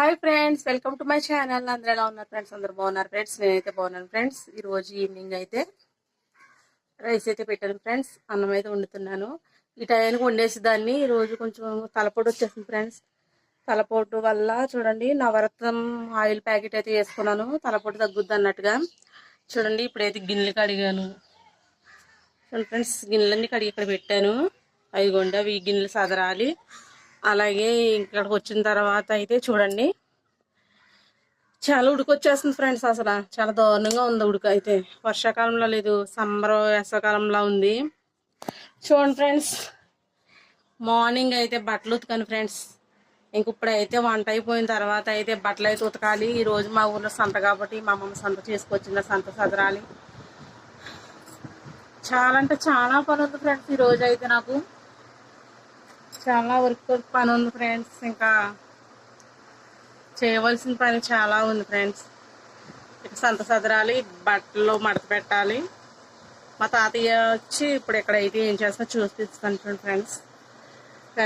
Hi friends welcome to my channel. అందరూ ఎలా ఉన్నారు ఫ్రెండ్స్? అందరూ బాగున్నారు ఫ్రెండ్స్? నేనైతే బాగున్నాను ఫ్రెండ్స్. ఈ రోజు ఈవినింగ్ అయితే రైస్ అయితే పెట్టాను ఫ్రెండ్స్. అన్నం అయితే వండుతున్నాను. ఈ టైంకి వండేసి దాన్ని ఈ రోజు కొంచెం తలపోటు వచ్చేసింది ఫ్రెండ్స్. తలపోటు వల్ల చూడండి నవరత్నం ఆయిల్ ప్యాకెట్ అయితే వేసుకున్నాను. తలపోటు తగ్గుద్ది అన్నట్టుగా. చూడండి ఇప్పుడైతే గిన్నెలు కడిగాను. చూడండి ఫ్రెండ్స్ గిన్నెలన్నీ కడిగి ఇక్కడ పెట్టాను. అవి అవి గిన్నెలు సదరాలి. అలాగే ఇక్కడికి వచ్చిన తర్వాత అయితే చూడండి. చాలా ఉడికొచ్చేస్తుంది ఫ్రెండ్స్ అసలు. చాలా దారుణంగా ఉంది ఉడుక అయితే. వర్షాకాలంలో లేదు సమ్మర్ వేసవకాలంలో ఉంది. చూడండి ఫ్రెండ్స్. మార్నింగ్ అయితే బట్టలు ఉతకాను ఫ్రెండ్స్. ఇంక ఇప్పుడైతే వంట అయిపోయిన తర్వాత అయితే బట్టలు అయితే ఉతకాలి. ఈ రోజు మా ఊర్లో సంత కాబట్టి మా అమ్మమ్మ సంత చేసుకొచ్చింది సంత సదరాలి. చాలా అంటే చాలా పని ఉంది ఫ్రెండ్స్ ఈ రోజు అయితే నాకు. చాలా వర్క్ పని ఉంది ఫ్రెండ్స్ ఇంకా చేయవలసిన పని చాలా ఉంది ఫ్రెండ్స్ ఇక సంత సదరాలి బట్టలు మడత పెట్టాలి. మా తాతయ్య వచ్చి ఇప్పుడు ఇక్కడ అయితే ఏం చేస్తా చూపిస్తాను చూడండి ఫ్రెండ్స్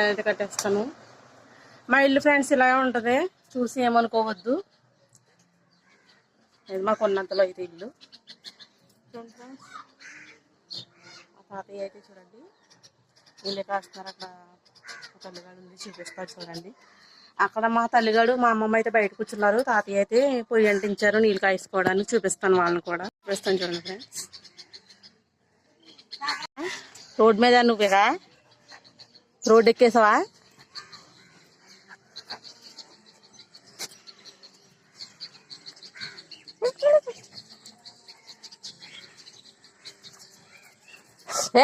అయితే కట్టేస్తాను. మా ఇల్లు ఫ్రెండ్స్ ఇలాగే ఉంటుంది. చూసి ఏమనుకోవద్దు. ఇది మాకు ఉన్నంతలో అయితే ఇల్లు. చూడండి ఫ్రెండ్స్ మా తాతయ్య అయితే చూడండి. ఇల్లు కాస్తున్నారు అక్కడ తల్లిగాడు ఉంది. చూపిస్తారు చూడండి అక్కడ మా తల్లిగాడు మా అమ్మమ్మ అయితే బయట కూర్చున్నారు. తాతయ్య అయితే పొయ్యి అంటించారు నీళ్ళు కాయించుకోవడానికి చూపిస్తాను వాళ్ళని కూడా. చూపిస్తాను చూడండి ఫ్రెండ్స్. రోడ్ మీద నువ్వేగా? రోడ్ ఎక్కేసావా?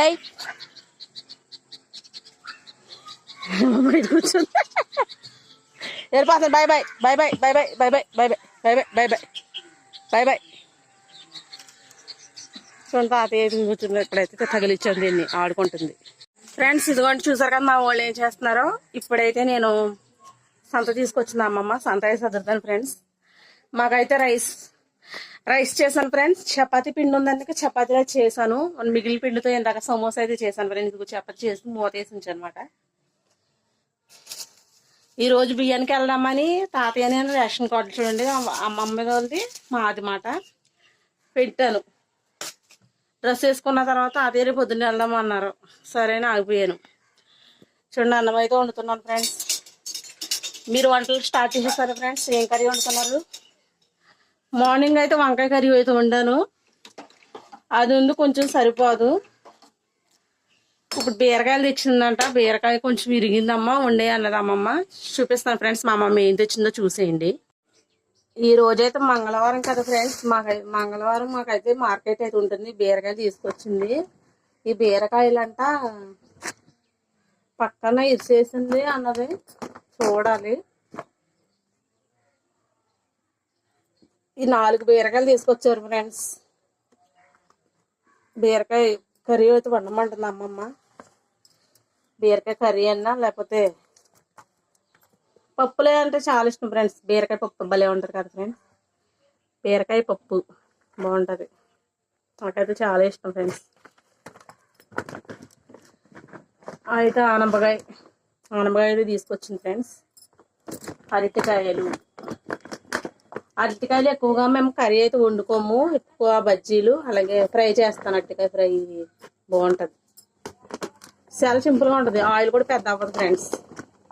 ఏయ్! బయట కూర్చోండి వెళ్ళిపోతాను bye bye bye bye bye bye bye bye bye bye bye bye bye bye bye చూడండి వేసి కూర్చుంది ఇప్పుడైతే తగిలిచ్చాను దీన్ని ఆడుకుంటుంది ఫ్రెండ్స్ ఇదిగోండి చూసారు కదా మా వాళ్ళు ఏం చేస్తున్నారో? ఇప్పుడైతే నేను సంత తీసుకొచ్చింది అమ్మమ్మ సంత అయితే చదువుతాను ఫ్రెండ్స్ మాకైతే రైస్. రైస్ చేశాను ఫ్రెండ్స్ చపాతీ పిండి ఉందందుకే చపాతీలో చేశాను. మిగిలిన పిండితో ఇందాక సమోసా అయితే చేశాను ఫ్రెండ్స్ ఇదిగో చపాతీ చేసి మూత వేసి ఉంచాను అనమాట ఈ రోజు బియ్యానికి వెళ్దామని తాతయ్య నేను రేషన్ కార్డు చూడండి అమ్మమ్మ వాళ్ళది మాది మాట. పెట్టాను. డ్రెస్ వేసుకున్న తర్వాత అదే రేపు పొద్దున్న వెళ్దాం అన్నారు. సరే అని ఆగిపోయాను. చూడండి అన్నం అయితే వండుతున్నాను ఫ్రెండ్స్ మీరు వంటలు స్టార్ట్ చేసేసారు ఫ్రెండ్స్ ఏం కర్రీ వండుతున్నారు? మార్నింగ్ అయితే వంకాయ కర్రీ అయితే వండాను. అది ఉంది కొంచెం సరిపోదు. ఇప్పుడు బీరకాయలు తెచ్చిందంట. బీరకాయ కొంచెం విరిగిందమ్మా వండే అన్నది అమ్మమ్మ చూపిస్తాను ఫ్రెండ్స్ మా అమ్మమ్మ ఏం తెచ్చిందో చూసేయండి. ఈ రోజైతే మంగళవారం కదా ఫ్రెండ్స్. మాకు మంగళవారం మాకైతే మార్కెట్ అయితే ఉంటుంది. బీరకాయలు తీసుకొచ్చింది. ఈ బీరకాయలంట పక్కన ఇరిసేసింది అన్నది చూడాలి. ఈ నాలుగు బీరకాయలు తీసుకొచ్చారు ఫ్రెండ్స్. బీరకాయ కర్రీ అయితే వండమంటుంది అమ్మమ్మ. బీరకాయ కర్రీ అన్నా లేకపోతే పప్పులే అంటే చాలా ఇష్టం ఫ్రెండ్స్ బీరకాయ పప్పు భలే ఉంటుంది కదా ఫ్రెండ్స్ బీరకాయ పప్పు బాగుంటుంది. నాకైతే చాలా ఇష్టం ఫ్రెండ్స్ అయితే ఆనపకాయ ఆనపకాయలు తీసుకొచ్చింది ఫ్రెండ్స్ అరటికాయలు. అరటికాయలు ఎక్కువగా మేము కర్రీ అయితే వండుకోము. ఎక్కువ బజ్జీలు అలాగే ఫ్రై చేస్తాను అరటికాయ ఫ్రై బాగుంటుంది. చాలా సింపుల్గా ఉంటుంది. ఆయిల్ కూడా పెద్ద అవ్వదు ఫ్రెండ్స్.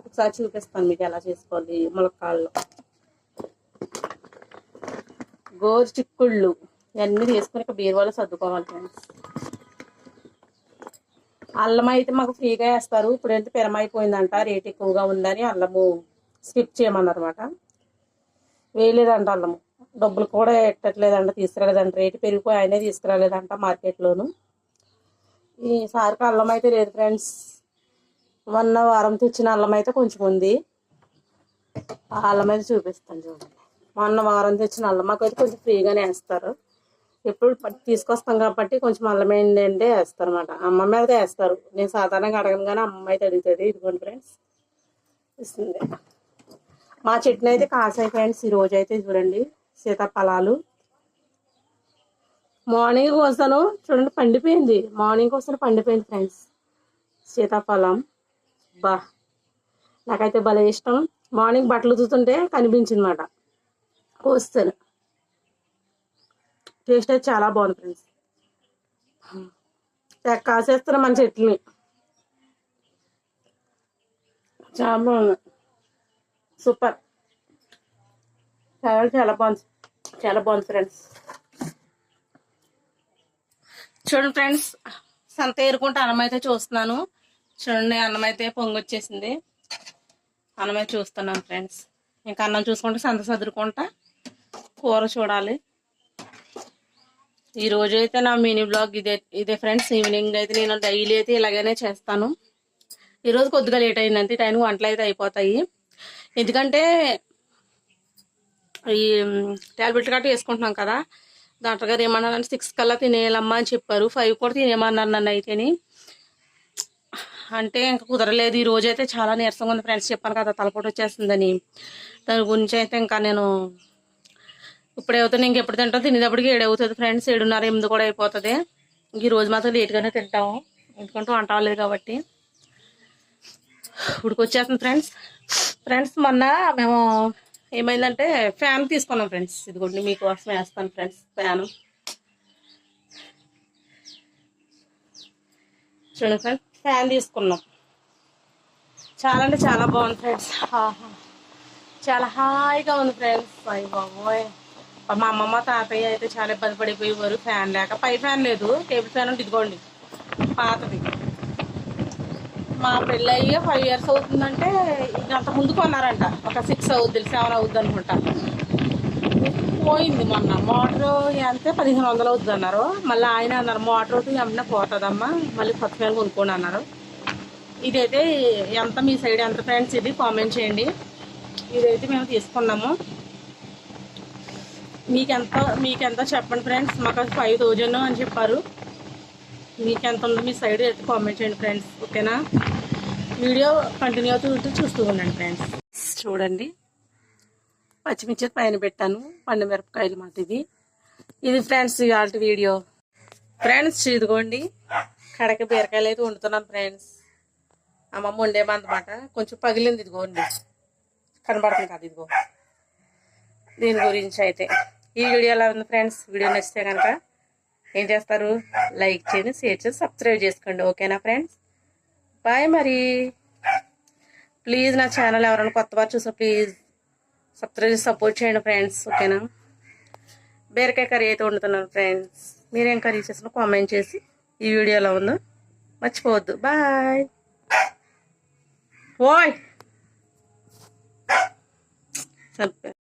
ఒకసారి చూపిస్తాను మీకు ఎలా చేసుకోవాలి ములక్కాళ్ళు గోరు చిక్కుళ్ళు ఇవన్నీ తీసుకుని ఇక బీరువాలో సర్దుకోవాలి ఫ్రెండ్స్. అల్లం అయితే మాకు ఫ్రీగా వేస్తారు. ఇప్పుడు ఏంటి పెరమైపోయిందంట. రేట్ ఎక్కువగా ఉందని అల్లము స్కిప్ చేయమన్నారన్నమాట. వేయలేదంట అల్లము. డబ్బులు కూడా ఎట్టట్లేదంట. తీసుకురాలేదంట. రేటు పెరిగిపోయి ఆయనే తీసుకురాలేదంట మార్కెట్లోను. ఈసారికి అల్లం అయితే లేదు ఫ్రెండ్స్. మొన్న వారం తెచ్చిన అల్లం అయితే కొంచెం ఉంది. ఆ అల్లం అయితే చూపిస్తాను చూడండి. మొన్న వారం తెచ్చిన అల్లం మాకు అయితే కొంచెం ఫ్రీగానే వేస్తారు. ఎప్పుడు తీసుకొస్తాం కాబట్టి కొంచెం అల్లం ఏంటంటే వేస్తారు అనమాట అమ్మ మీద వేస్తారు. నేను సాధారణంగా అడగను కానీ అమ్మ అయితే అడుగుతుంది. ఇదిగోండి ఫ్రెండ్స్. ఇస్తుంది. మా చెట్టునైతే కాసాయి ఫ్రెండ్స్. ఈ రోజు అయితే చూడండి. సీతాఫలాలు. మార్నింగ్ కోసాను చూడండి పండిపోయింది. మార్నింగ్ కోసాను పండిపోయింది ఫ్రెండ్స్ సీతాఫలం. బా. నాకైతే భలే ఇష్టం. మార్నింగ్ బట్టలు చూస్తుంటే కనిపించింది మాట కోస్తాను. టేస్ట్ అయితే చాలా బాగుంది ఫ్రెండ్స్ తెగ కాసేస్తున్నా మన చెట్లని. చాలా బాగుంది. సూపర్. చాలా చాలా బాగుంది. చాలా బాగుంది ఫ్రెండ్స్ చూడండి ఫ్రెండ్స్ సంత ఏరుకుంటే అన్నం అయితే చూస్తున్నాను. చూడండి అన్నం అయితే పొంగొచ్చేసింది. అన్నం అయితే చూస్తున్నాను ఫ్రెండ్స్. ఇంకా అన్నం చూసుకుంటే సంత సదురుకుంటా కూర చూడాలి. ఈ రోజు అయితే నా మినీ బ్లాగ్ ఇదే ఇదే ఫ్రెండ్స్. ఈవినింగ్ అయితే నేను డైలీ అయితే ఇలాగనే చేస్తాను. ఈరోజు కొద్దిగా లేట్ అయిందంటే టైం వంటలు అయితే అయిపోతాయి. ఎందుకంటే ఈ టాబ్లెట్ కట్ట వేసుకుంటున్నాం కదా డాక్టర్ గారు ఏమన్నారంటే సిక్స్ కల్లా తినేయాలమ్మా అని చెప్పారు. ఫైవ్ కూడా తినేయమన్నారు నన్ను అయితేని. అంటే ఇంకా కుదరలేదు. ఈ రోజు అయితే చాలా నీరసంగా ఉంది ఫ్రెండ్స్. చెప్పాను కదా తలపోటు వచ్చేస్తుందని. దాని గురించి అయితే ఇంకా నేను ఇప్పుడు అవుతుంది. ఇంకెప్పుడు తింటాం? తినేటప్పటికి ఏడు అవుతుంది ఫ్రెండ్స్. ఏడున్నర ఎనిమిది కూడా అయిపోతుంది. ఈ రోజు మాత్రం లేట్గానే తింటాము. ఎందుకంటే వంట అవ్వలేదు కాబట్టి. ఉడికొచ్చేస్తుంది ఫ్రెండ్స్. ఫ్రెండ్స్ మొన్న మేము ఏమైందంటే ఫ్యాన్ తీసుకున్నాం ఫ్రెండ్స్. ఇదిగోండి మీకోసమే వేస్తాను ఫ్రెండ్స్ ఫ్యాన్. చూడండి ఫ్రెండ్స్ ఫ్యాన్ తీసుకున్నాం. చాలా అంటే చాలా బాగుంది ఫ్రెండ్స్. చాలా హాయిగా ఉంది ఫ్రెండ్స్. అయ్యి బాబోయ్. మా అమ్మమ్మ తాతయ్య అయితే చాలా ఇబ్బంది పడిపోయేవారు ఫ్యాన్ లేక. పై ఫ్యాన్ లేదు టేబుల్ ఫ్యాన్ ఉంటే ఇదిగోండి పాతది. మా పెళ్ళి అయ్యి ఫైవ్ ఇయర్స్ అవుతుందంటే ఇది అంత ముందు కొన్నారంట. ఒక సిక్స్ అవుద్ది సెవెన్ అవుద్ది అనుకుంటా. పోయింది మొన్న. మోటార్ అంతే పదిహేను వందలు అవుతుంది అన్నారు. మళ్ళీ ఆయన అన్నారు మోటార్ అవుతుంది ఏమన్నా పోతుందమ్మా. మళ్ళీ కొత్త ఫ్యాన్ కొనుక్కోండి అన్నారు. ఇదైతే ఎంత మీ సైడ్ ఎంత ఫ్రెండ్స్ ఇది కామెంట్ చేయండి. ఇదైతే మేము తీసుకున్నాము. మీకెంత మీకెంత చెప్పండి ఫ్రెండ్స్. మాకు ఫైవ్ థౌజండ్ అని చెప్పారు. మీకు ఎంత ఉందో మీ సైడ్ అయితే కామెంట్ చేయండి ఫ్రెండ్స్ ఓకేనా? వీడియో కంటిన్యూ అవుతూ చూస్తూ ఉండండి ఫ్రెండ్స్ చూడండి. పచ్చిమిర్చి పైన పెట్టాను పండు మిరపకాయలు మాట ఇది ఇది ఫ్రెండ్స్ ఇవాళ వీడియో ఫ్రెండ్స్ ఇదిగోండి. కడక బీరకాయలు అయితే వండుతున్నాను ఫ్రెండ్స్ అమ్మమ్మ వండేమన్నమాట కొంచెం పగిలింది ఇదిగోండి. కనబడుతుంది కదా ఇదిగో. దీని గురించి అయితే. ఈ వీడియో ఎలా ఉంది ఫ్రెండ్స్ వీడియో నచ్చితే కనుక ఏం చేస్తారు? లైక్ చేయండి షేర్ చేసి సబ్స్క్రైబ్ చేసుకోండి. ఓకేనా ఫ్రెండ్స్? బాయ్ మరి. ప్లీజ్ నా ఛానల్ ఎవరైనా కొత్త వారు చూసా ప్లీజ్ సబ్స్క్రైబ్ చేసి సపోర్ట్ చేయండి ఫ్రెండ్స్. ఓకేనా? బీరకాయ కర్రీ అయితే వండుతున్నాను ఫ్రెండ్స్. మీరేం కర్రీ చేసినా కామెంట్ చేసి ఈ వీడియోలో ఉందో మర్చిపోవద్దు. బాయ్. ఓయ్! సరిపోయి